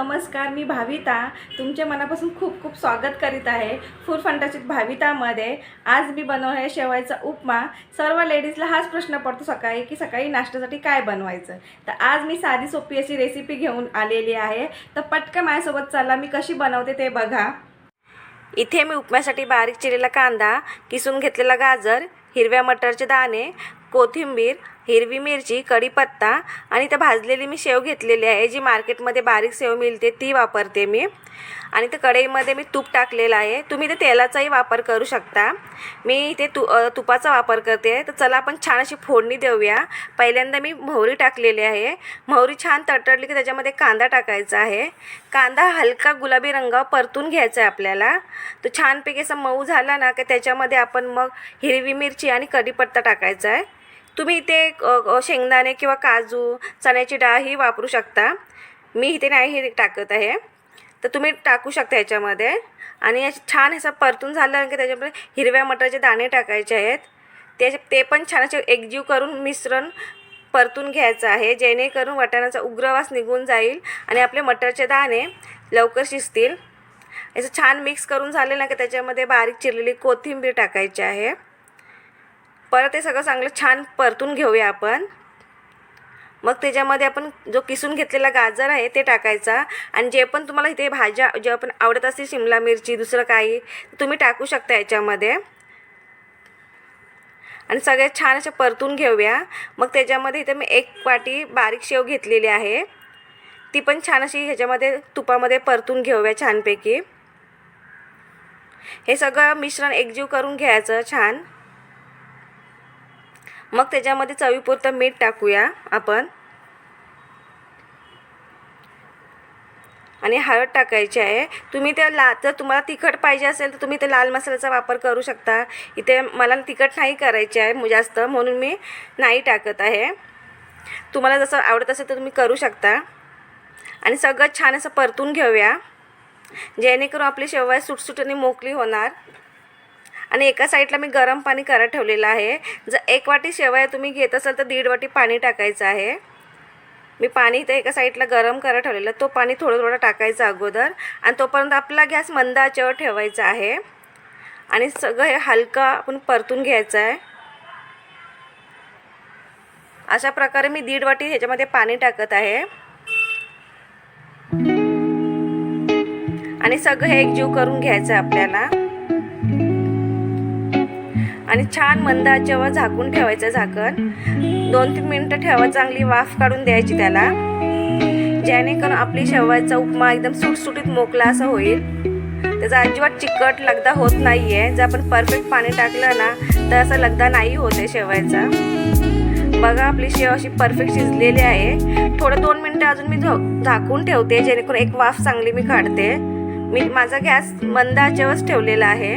नमस्कार मी भाविता. तुमच्या मनापासून खूप खूप स्वागत करीत आहे फूड फंटाचित भावितामध्ये. आज मी बनवलं आहे शेवायचा उपमा. सर्व लेडीजला हाच प्रश्न पडतो सकाळी की सकाळी नाश्त्यासाठी काय बनवायचं? तर आज मी साधी सोपी अशी रेसिपी घेऊन आलेली आहे. तर पटकन माझ्यासोबत चला मी कशी बनवते ते बघा. इथे मी उपम्यासाठी बारीक चिरलेला कांदा किसून घेतलेला गाजर हिरव्या मटरचे दाणे कोथिंबीर हिरवी मिरची कढीपत्ता आणि त्या भाजलेली मी शेव घेतलेली आहे. जी मार्केटमध्ये बारीक शेव मिळते ती वापरते मी. आणि त्या कढईमध्ये मी तूप टाकलेलं आहे. तुम्ही ते तेलाचाही वापर करू शकता. मी इथे तु तुपाचा वापर करते. तर चला आपण छान अशी फोडणी देऊया. पहिल्यांदा मी मोहरी टाकलेली आहे. मोहरी छान तडतडली की त्याच्यामध्ये कांदा टाकायचा आहे. कांदा हलका गुलाबी रंगावर परतून घ्यायचा आहे आपल्याला. तो छानपैकी असा मऊ झाला ना की त्याच्यामध्ये आपण मग हिरवी मिरची आणि कढीपत्ता टाकायचा आहे. तुम्ही इथे शेंगदाणे किंवा काजू चण्याची डाळ ही वापरू शकता. मी इथे नाही हे टाकत आहे. तर तुम्ही टाकू शकता याच्यामध्ये. आणि अशी छान असं परतून झालं की त्याच्यामध्ये हिरव्या मटरचे दाणे टाकायचे आहेत. ते ते पण छान असे एकजीव करून मिश्रण परतून घ्यायचं आहे. जेणेकरून वाटाण्याचा उग्रवास निघून जाईल आणि आपले मटरचे दाणे लवकर शिजतील. असं छान मिक्स करून झाले ना की त्याच्यामध्ये बारीक चिरलेली कोथिंबीर टाकायची आहे. परत हे सगळं चांगलं छान परतून घेऊया आपण. मग त्याच्यामध्ये आपण जो किसून घेतलेला गाजर आहे ते टाकायचा. आणि जे पण तुम्हाला इथे भाज्या जे आपण आवडत असतील शिमला मिरची दुसरं काही तुम्ही टाकू शकता याच्यामध्ये. आणि सगळे छान असे परतून घेऊया. मग त्याच्यामध्ये इथे मी एक वाटी बारीक शेव घेतलेली आहे. ती पण छान अशी ह्याच्यामध्ये तुपामध्ये परतून घेऊया छानपैकी. हे सगळं मिश्रण एकजीव करून घ्यायचं छान. मग त्याच्यामध्ये चवीपुरतं मीठ टाकूया आपण. आणि हळद टाकायची आहे. तुम्ही त्या ला जर तुम्हाला तिखट पाहिजे असेल तर तुम्ही ते लाल मसाल्याचा वापर करू शकता. इथे मला तिखट नाही करायचे आहे जास्त म्हणून मी नाही टाकत आहे. तुम्हाला जसं आवडत असेल तर तुम्ही करू शकता. आणि सगळं छान असं परतून घेऊया. जेणेकरून आपली शेवया सुटसुट आणि मोकळी होणार. आणि एका साईडला मी गरम पाणी करत ठेवलेलं आहे. जर एक वाटी शेवया तुम्ही घेत असाल तर दीड वाटी पाणी टाकायचं आहे. मी पाणी इथे एका साईडला गरम करत ठेवलेलं तो पाणी थोडं थोडं टाकायचं अगोदर आणि तोपर्यंत आपला गॅस मंद आचेवर ठेवायचा आहे. आणि सगळं हे हलकं आपण परतून घ्यायचं आहे. अशा प्रकारे मी दीड वाटी ह्याच्यामध्ये पाणी टाकत आहे. आणि सगळं हे एकजीव करून घ्यायचं आहे आपल्याला. आणि छान मंद आचेवर झाकून ठेवायचं झाकण दोन तीन मिनटं ठेवा चांगली वाफ काढून द्यायची त्याला. जेणेकरून आपली शेवयाचा उपमा एकदम सुटसुटीत मोकला असं होईल. त्याचा अजिबात चिकट लगदा होत नाही आहे जर आपण परफेक्ट पाणी टाकलं ना तर असं लगदा नाही होत आहे शेवायचा बघा आपली शेव अशी परफेक्ट शिजलेली आहे. थोडं दोन मिनटं अजून मी झो झाकून ठेवते जेणेकरून एक वाफ चांगली मी काढते. मी माझा गॅस मंद आचेवरच ठेवलेला आहे.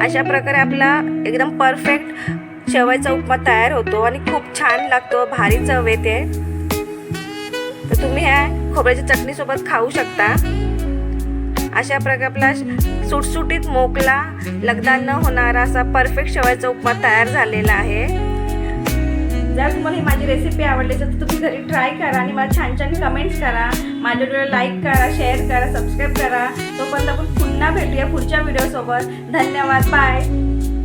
अशा प्रकारे आपला एकदम परफेक्ट शेवयाचा उपमा तयार होतो आणि खूप छान लागतो. भारी चव येते. तर तुम्ही ह्या खोबऱ्याच्या चटणीसोबत खाऊ शकता. अशा प्रकारे आपला सुटसुटीत मोकला लगदा न होणारा असा परफेक्ट शेवयाचा उपमा तयार झालेला आहे. जर तुम्हाला ही माझी रेसिपी आवडली तर तुम्ही घरी ट्राय करा आणि मला छान छान कमेंट्स करा. माझ्या व्हिडिओ लाईक करा शेअर करा सबस्क्राईब करा. तोपर्यंत आपण पुन्हा भेटूया पुढच्या व्हिडिओसोबत धन्यवाद. बाय